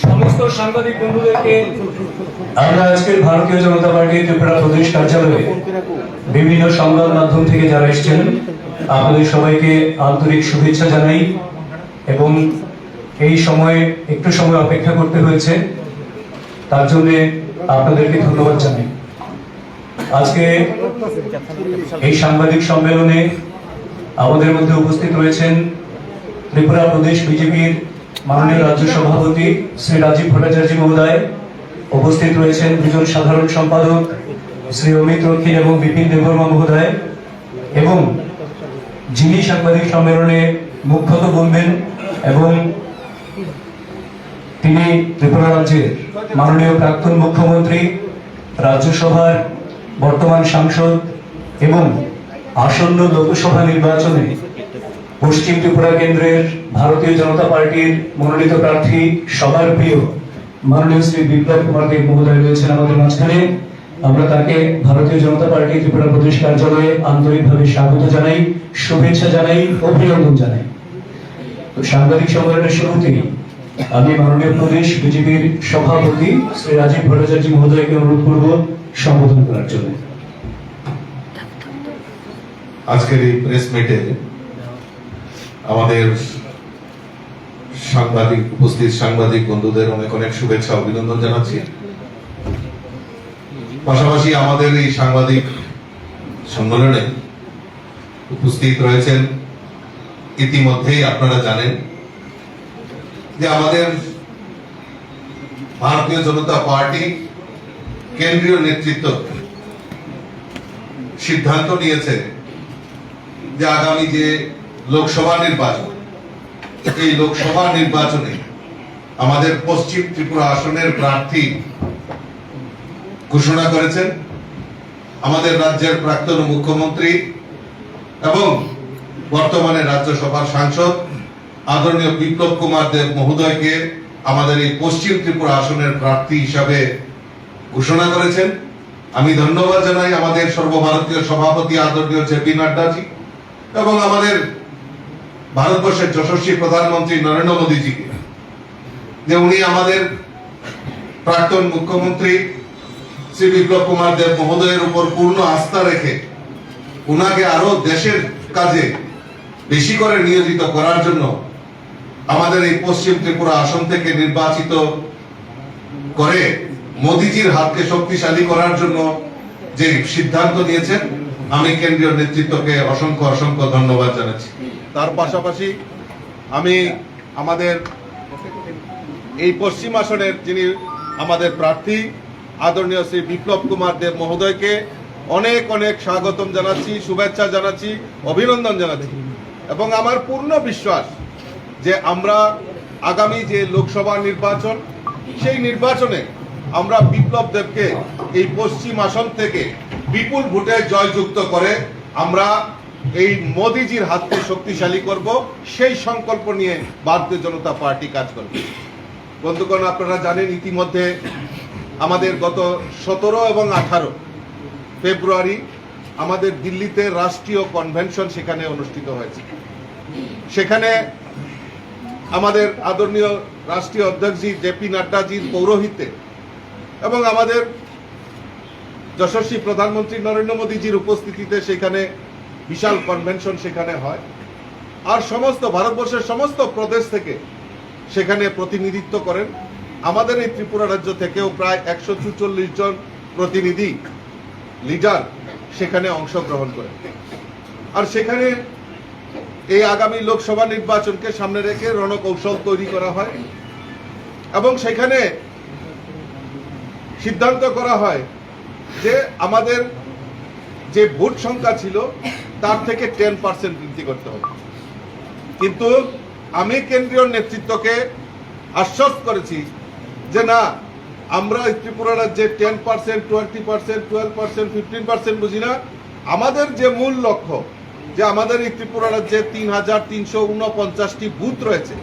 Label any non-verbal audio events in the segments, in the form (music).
সমস্ত সাংবাদিক বন্ধুদেরকে আমরা আজকের ভারতীয় জনতা পার্টি ত্রিপুরা প্রদেশ কার্যালয়ে বিভিন্ন সংবাদ মাধ্যম থেকে যারা এসেছেন, আপনাদের সবাইকে আন্তরিক শুভেচ্ছা জানাই এবং এই সময়ে একটু সময় অপেক্ষা করতে হয়েছে, তার জন্য আপনাদেরকে ধন্যবাদ জানাই। আজকে এই সাংবাদিক সম্মেলনে আমাদের মধ্যে উপস্থিত রয়েছেন ত্রিপুরা প্রদেশ বিজেপির মাননীয় রাজ্য সভাপতি শ্রী রাজীব ভট্টাচার্য মহোদয়, উপস্থিত রয়েছেন দুজন সাধারণ সম্পাদক শ্রী অমিত রক্ষিণ এবং বিপিন দেববর্মা মহোদয় এবং যিনি সাংবাদিক সম্মেলনে মুখ্যত বলবেন এবং তিনি ত্রিপুরা রাজ্যের মাননীয় প্রাক্তন মুখ্যমন্ত্রী, রাজ্যসভার বর্তমান সাংসদ এবং আসন্ন লোকসভা নির্বাচনে পশ্চিম ত্রিপুরা কেন্দ্রের ভারতীয় জনতা পার্টির মনোনীত প্রার্থী সবার প্রিয় মাননীয় শ্রী বিপ্লব কুমার দেব মহোদয় রয়েছেন আমাদের মাঝখানে। আমরা তাকে ভারতীয় জনতা পার্টি ত্রিপুরা প্রদেশ কার্যালয়ে আন্তরিকভাবে স্বাগত জানাই, শুভেচ্ছা জানাই, অভিনন্দন জানাই। তো সাংবাদিক সম্মেলনের শুরুতেই আমি মাননীয় প্রদেশ বিজেপির সভাপতি শ্রী রাজীব ভট্টাচার্য মহোদয়কে অনুরোধ করব সম্বোধন করার জন্য। আজকের এই প্রেস মিটে আমাদের সাংবাদিক, উপস্থিত সাংবাদিক বন্ধুদের অনেক অনেক শুভেচ্ছা, অভিনন্দন জানাচ্ছি। পাশাপাশি আমাদের এই সাংবাদিক সম্মেলনে উপস্থিত রয়েছেন। ইতিমধ্যেই আপনারা জানেন যে আমাদের ভারতীয় জনতা পার্টি কেন্দ্রীয় নেতৃত্ব সিদ্ধান্ত নিয়েছে যে আগামী যে লোকসভা নির্বাচন এই লোকসভা নির্বাচনে আমাদের পশ্চিম ত্রিপুরা আসনের প্রার্থী ঘোষণা করেছেন। আমাদের রাজ্যের প্রাক্তন মুখ্যমন্ত্রী এবং বর্তমানে রাজ্যসভার সাংসদ আদরণীয় বিপ্লব কুমার দেব মহোদয়কে আমাদের এই পশ্চিম ত্রিপুরা আসনের প্রার্থী হিসাবে ঘোষণা করেছেন। আমি ধন্যবাদ জানাই আমাদের সর্বভারতীয় সভাপতি আদরণীয় জেপি নাড্ডাজি এবং আমাদের ভারতবর্ষের যশস্বী প্রধানমন্ত্রী নরেন্দ্র মোদীজিকে যে উনি আমাদের প্রাক্তন মুখ্যমন্ত্রী শ্রী বিপ্লব কুমার দেব মহোদয়ের উপর পূর্ণ আস্থা রেখে উনাকে আরও দেশের কাজে বেশি করে নিয়োজিত করার জন্য আমাদের এই পশ্চিম ত্রিপুরা আসন থেকে নির্বাচিত করে মোদিজির হাতকে শক্তিশালী করার জন্য যে সিদ্ধান্ত নিয়েছেন আমি কেন্দ্রীয় নেতৃত্বকে অসংখ্য অসংখ্য ধন্যবাদ জানাচ্ছি। তার পাশাপাশি আমি আমাদের এই পশ্চিম আসনের যিনি আমাদের প্রার্থী, আদরণীয় শ্রী বিপ্লব কুমার দেব মহোদয়কে অনেক অনেক স্বাগতম জানাচ্ছি, শুভেচ্ছা জানাচ্ছি, অভিনন্দন জানাচ্ছি। এবং আমার পূর্ণ বিশ্বাস যে আমরা আগামী যে লোকসভা নির্বাচন, সেই নির্বাচনে আমরা বিপ্লব দেবকে এই পশ্চিম আসন থেকে বিপুল ভোটে জয়যুক্ত করে আমরা এই মোদিজির হাতকে শক্তিশালী করব, সেই সংকল্প নিয়ে ভারতীয় জনতা পার্টি কাজ করবে। বন্ধুগণ, আপনারা জানেন ইতিমধ্যে আমাদের গত সতেরো এবং আঠারো ফেব্রুয়ারি আমাদের দিল্লিতে রাষ্ট্রীয় কনভেনশন সেখানে অনুষ্ঠিত হয়েছে। সেখানে আমাদের আদরণীয় রাষ্ট্রীয় অধ্যক্ষজি জেপি নাড্ডাজির পৌরোহিত্যে এবং আমাদের যশস্বী প্রধানমন্ত্রী নরেন্দ্র মোদীজির উপস্থিতিতে সেখানে বিশাল কনভেনশন সেখানে হয়। আর সমস্ত ভারতবর্ষের সমস্ত প্রদেশ থেকে সেখানে প্রতিনিধিত্ব করেন। আমাদের এই ত্রিপুরা রাজ্য থেকেও প্রায় একশো জন প্রতিনিধি লিডার সেখানে অংশগ্রহণ করেন। আর সেখানে এই আগামী লোকসভা নির্বাচনকে সামনে রেখে রণকৌশল তৈরি করা হয় এবং সেখানে সিদ্ধান্ত করা হয় যে আমাদের যে ভোট সংখ্যা ছিল, তার থেকে টেন পার্সেন্ট বৃদ্ধি করতে হবে। কিন্তু আমি কেন্দ্রীয় নেতৃত্বকে আশ্বস্ত করেছি যে না, আমরা ত্রিপুরা রাজ্যে ten percent twenty percent twelve percent fifteen percent বুঝি না। আমাদের যে মূল লক্ষ্য, যে আমাদের এই ত্রিপুরা রাজ্যে তিন হাজার তিনশো উনপঞ্চাশটি বুথ রয়েছে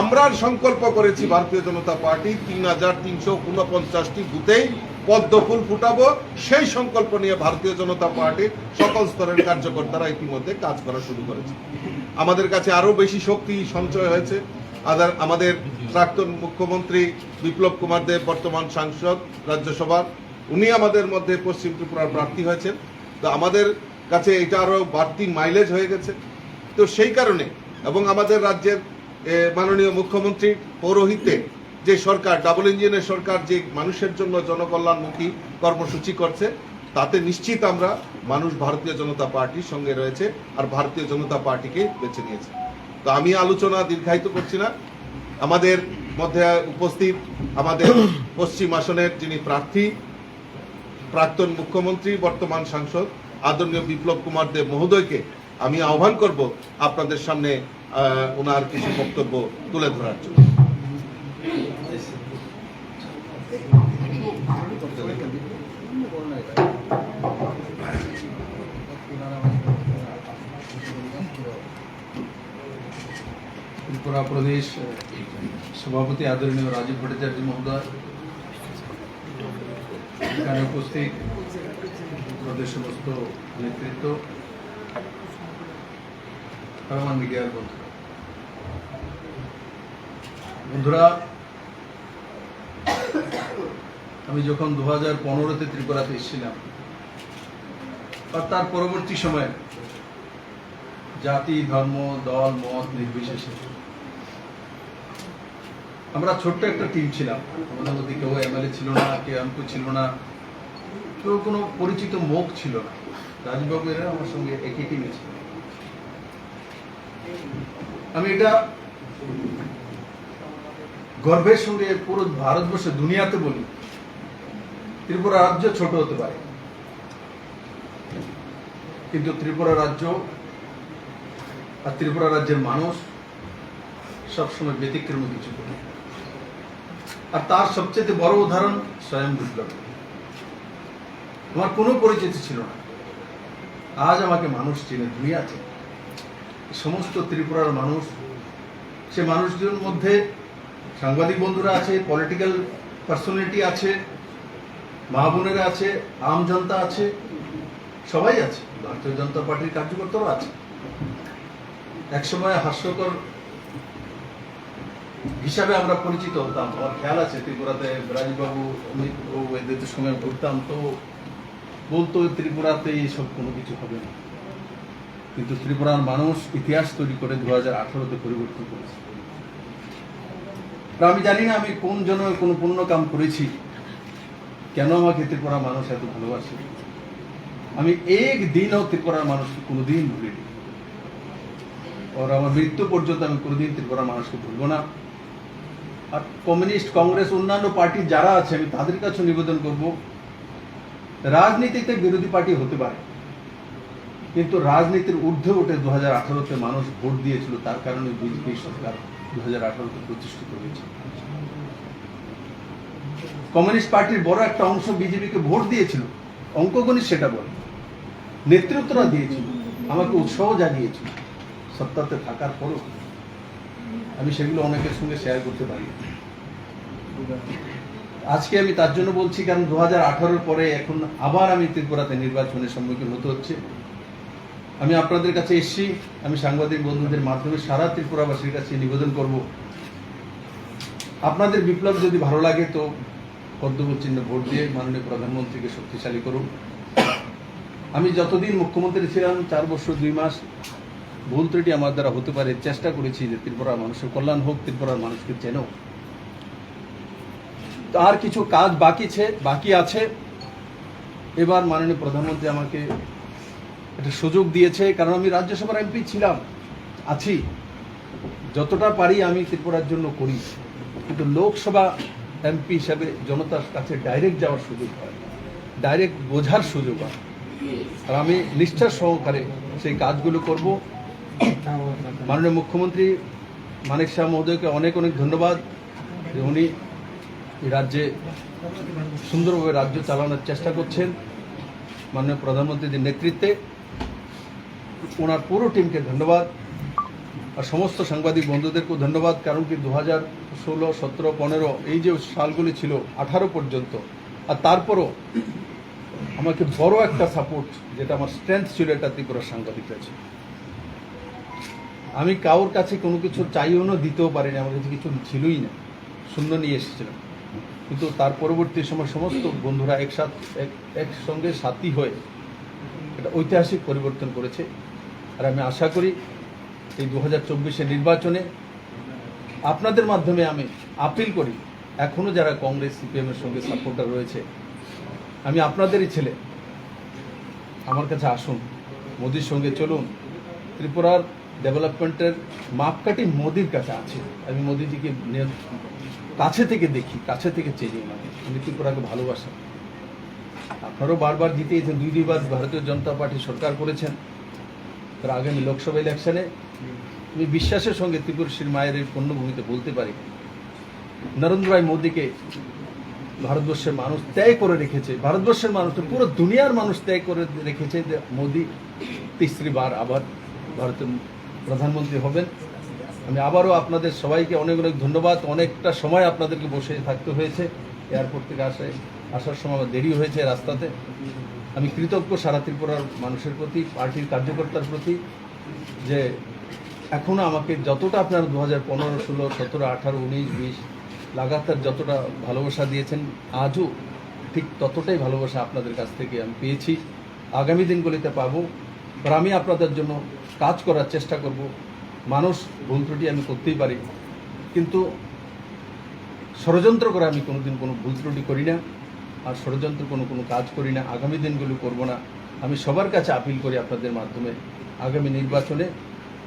আমরা সংকল্প করেছি ভারতীয় জনতা পার্টি তিন হাজার তিনশো উনপঞ্চাশটি বুথেই পদ্ম ফুল ফুটাবো। সেই সংকল্প নিয়ে ভারতীয় জনতা পার্টির সকল স্তরের কার্যকর্তারা ইতিমধ্যে কাজ করা শুরু করেছে। আমাদের কাছে আরও বেশি শক্তি, সঞ্চয় হয়েছে। আদার, আমাদের প্রাক্তন মুখ্যমন্ত্রী বিপ্লব কুমার দেব, বর্তমান সাংসদ, রাজ্যসভার, উনি আমাদের মধ্যে পশ্চিম ত্রিপুরার প্রার্থী হয়েছেন। তো আমাদের কাছে এটা আরও বাড়তি মাইলেজ হয়ে গেছে। তো সেই কারণে এবং আমাদের রাজ্যের মাননীয় মুখ্যমন্ত্রী পৌরোহিত্যে যে সরকার ডাবল ইঞ্জিনের সরকার যে মানুষের জন্য জনকল্যাণমুখী কর্মসূচি করছে তাতে নিশ্চিত আমরা মানুষ ভারতীয় জনতা পার্টির সঙ্গে রয়েছে আর ভারতীয় জনতা পার্টিকে বেছে নিয়েছে। তো আমি আলোচনা দীর্ঘায়িত করছি না। আমাদের মধ্যে উপস্থিত আমাদের (coughs) পশ্চিম আসনের যিনি প্রার্থী প্রাক্তন মুখ্যমন্ত্রী বর্তমান সাংসদ আদরণীয় বিপ্লব কুমার দেব মহোদয়কে আমি আহ্বান করব আপনাদের সামনে ওনার কিছু বক্তব্য তুলে ধরার জন্য। ত্রিপুরা প্রদেশ সভাপতি আদরণীয় রাজীব ভট্টাচার্য মহোদয়, এখানে উপস্থিত প্রদেশ সমস্ত নেতৃত্ব আমার মিডিয়ার বন্ধুরা বন্ধুরা, আমি যখন দু হাজার পনেরোতে ত্রিপুরাতে এসেছিলাম, আর তার পরবর্তী সময়ে জাতি, ধর্ম, দল, মত নির্বিশেষে, আমরা ছোট্ট একটা টিম ছিলাম। আমাদের মধ্যে কেউ এমএলএ ছিল না, কেউ এমপি ছিল না, কেউ কোনো পরিচিত মুখ ছিল না। রাজবাবু এরা আমার সঙ্গে একই টিমে ছিল। আমি এটা গর্বের সঙ্গে পুরো ভারতবর্ষে, দুনিয়াতে বলি। ত্রিপুরা রাজ্য ছোট হতে পারে। কিন্তু ত্রিপুরা রাজ্য আর ত্রিপুরা রাজ্যের মানুষ সবসময় ব্যতিক্রমী কিছু করে। আর তার সবচেয়ে বড় উদাহরণ স্বয়ং বিপ্লব। আমার কোনো পরিচিতি ছিল না। আজ আমাকে মানুষ চিনে দুনিয়াতে সমস্ত ত্রিপুরার মানুষ, সে মানুষদের মধ্যে সাংবাদিক বন্ধুরা আছে পলিটিক্যাল পার্সোনালিটি আছে, মা বোনেরা আছে, আম জনতা আছে, সবাই আছে। ভারতীয় জনতা পার্টির কার্যকর্তারাও আছে। একসময় হাস্যকর হিসাবে আমরা পরিচিত হতাম। আমার খেয়াল আছে, ত্রিপুরাতে রাজবাবু, অমিত বাবু এদের সঙ্গে ঘুরতাম। তো বলতো ত্রিপুরাতে এইসব কোনো কিছু হবে না। কিন্তু ত্রিপুরার মানুষ ইতিহাস তৈরি করে দু হাজার আঠারোতে পরিবর্তন করেছে। আমি জানি না আমি কোন জন্য কোনো পুণ্য কাম করেছি। কেন আমাকে ত্রিপুরা মানুষ এত ভালোবাসে? আমি এক দিনও ত্রিপুরার মানুষকে কোনোদিন ভুলিনি। ওর আমার মৃত্যু পর্যন্ত আমি কোনোদিন ত্রিপুরা মানুষকে ভুলবো না। আর কমিউনিস্ট, কংগ্রেস, অন্যান্য পার্টি যারা আছে, আমি তাদের কাছে নিবেদন করব, রাজনীতিতে বিরোধী পার্টি হতে পারে। কিন্তু রাজনীতির ঊর্ধ্বে উঠে দু হাজার আঠারোতে মানুষ ভোট দিয়েছিল, তার কারণে বিজেপি সরকার দু হাজার আঠারোতে প্রতিষ্ঠিত হয়েছে। কমিউনিস্ট পার্টির বড় একটা অংশ বিজেপিকে ভোট দিয়েছিল অঙ্কগণিত সেটা বলে। নেতৃত্বরা দিয়েছিল, আমাকে উৎসাহ জাগিয়েছিল, সত্তাতে থাকার পরও। আমি সেগুলো অনেকের সঙ্গে শেয়ার করতে পারি। আজকে আমি তার জন্য বলছি, কারণ দু হাজার পরে এখন আবার আমি ত্রিপুরাতে নির্বাচনের সম্মুখীন হতে হচ্ছে। আমি আপনাদের কাছে এসেছি, আমি সাংবাদিক বন্ধুদের মাধ্যমে সারা ত্রিপুরাবাসীর কাছে নিবেদন করব। আপনাদের বিপ্লব যদি ভালো লাগে তো কর্তব্য চিহ্ন ভোট দিয়ে মাননীয় প্রধানমন্ত্রীকে শক্তিশালী করুন। আমি যতদিন মুখ্যমন্ত্রী ছিলাম, চার বছর, দুই মাস, ভুল ত্রুটি আমার দ্বারা হতে পারে, চেষ্টা করেছি যে ত্রিপুরার মানুষের কল্যাণ হোক, ত্রিপুরার মানুষকে চেনো আর কিছু কাজ বাকি বাকি আছে। এবার মাননীয় প্রধানমন্ত্রী আমাকে একটা সুযোগ দিয়েছে, কারণ আমি রাজ্যসভার এমপি ছিলাম, আছি। যতটা পারি আমি ত্রিপুরার জন্য করি। কিন্তু লোকসভা এমপি হিসাবে জনতার কাছে ডাইরেক্ট যাওয়ার সুযোগ হয় ডাইরেক্ট বোঝার সুযোগ হয় আর আমি নিষ্ঠার সহকারে সেই কাজগুলো করব। মাননীয় মুখ্যমন্ত্রী মানিক শাহ মহোদয়কে অনেক অনেক ধন্যবাদ যে উনি রাজ্যে সুন্দরভাবে রাজ্য চালানোর চেষ্টা করছেন। মাননীয় প্রধানমন্ত্রীর নেতৃত্বে ওনার পুরো টিমকে ধন্যবাদ। আর সমস্ত সাংবাদিক বন্ধুদেরকেও ধন্যবাদ, কারণ কি দু হাজার ষোলো, সতেরো, পনেরো, এই যে সালগুলি ছিল, আঠারো পর্যন্ত। আর তারপরও আমাকে বড় একটা সাপোর্ট যেটা আমার স্ট্রেংথ ছিল, এটা ত্রিপুরার সাংবাদিকরা ছিল। আমি কারোর কাছে কোনো কিছু চাইও না, দিতেও পারিনি, আমার কাছে কিছু ছিলই না। শূন্য নিয়ে এসেছিলাম। কিন্তু তার পরবর্তী সময় সমস্ত বন্ধুরা একসাথ, এক- একসঙ্গে সাথী হয়ে এটা ঐতিহাসিক পরিবর্তন করেছে। আর আমি আশা করি এই দু হাজার নির্বাচনে আপনাদের মাধ্যমে আমি আপিল করি এখনও যারা কংগ্রেস, সিপিএমের সঙ্গে সাপোর্টার রয়েছে, আমি আপনাদেরই ছেলে। আমার কাছে আসুন, মোদির সঙ্গে চলুন। ত্রিপুরার ডেভেলপমেন্টের মাপকাঠি মোদির কাছে আছে। আমি মোদিজিকে কাছে থেকে দেখি, কাছে থেকে চিনি আমি ত্রিপুরাকে ভালোবাসি আপনারাও বারবার জিতিয়েছেন দুই দুইবার ভারতীয় জনতা পার্টি সরকার করেছেন। তার আগামী লোকসভা ইলেকশনে আমি বিশ্বাসের সঙ্গে ত্রিপুরশীর মায়ের এই পণ্যভূমিতে বলতে পারি। নরেন্দ্র ভাই মোদীকে ভারতবর্ষের মানুষ ত্যাগ করে রেখেছে। ভারতবর্ষের মানুষ পুরো দুনিয়ার মানুষ ত্যাগ করে রেখেছে যে মোদী তিসরি বার আবার ভারতের প্রধানমন্ত্রী হবেন। আমি আবারও আপনাদের সবাইকে অনেক অনেক ধন্যবাদ। অনেকটা সময় আপনাদেরকে বসে থাকতে হয়েছে। এয়ারপোর্ট থেকে আসে, আসার সময় আমার দেরি হয়েছে রাস্তাতে। আমি কৃতজ্ঞ সারা ত্রিপুরার মানুষের প্রতি, পার্টির কার্যকর্তার প্রতি, যে এখনও আমাকে যতটা আপনারা দু হাজার পনেরো, ষোলো, সতেরো, আঠারো, উনিশ, বিশ, লাগাতার যতটা ভালোবাসা দিয়েছেন, আজও ঠিক ততটাই ভালোবাসা আপনাদের কাছ থেকে আমি পেয়েছি। আগামী দিনগুলিতে পাবো, আর আমি আপনাদের জন্য কাজ করার চেষ্টা করব। মানুষ, ভুল ত্রুটি আমি করতেই পারি। কিন্তু ষড়যন্ত্র করে আমি কোনোদিন কোনো ভুল ত্রুটি করি না আর ষড়যন্ত্র কোনো কোনো কাজ করি না আগামী দিনগুলো করব না। আমি সবার কাছে আপিল করি আপনাদের মাধ্যমে আগামী নির্বাচনে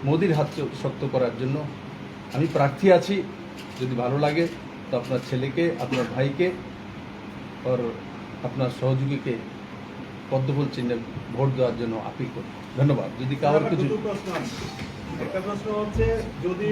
মোদির হাত শক্ত করার জন্য। আমি প্রার্থী আছি যদি ভালো লাগে তো আপনার ছেলেকে আপনার ভাইকে আর আপনার সহযোগীকে পদ্মফুল চিহ্নে ভোট দেওয়ার জন্য আপিল করি। ধন্যবাদ। যদি কারোর কিছু একটা প্রশ্ন হচ্ছে যদি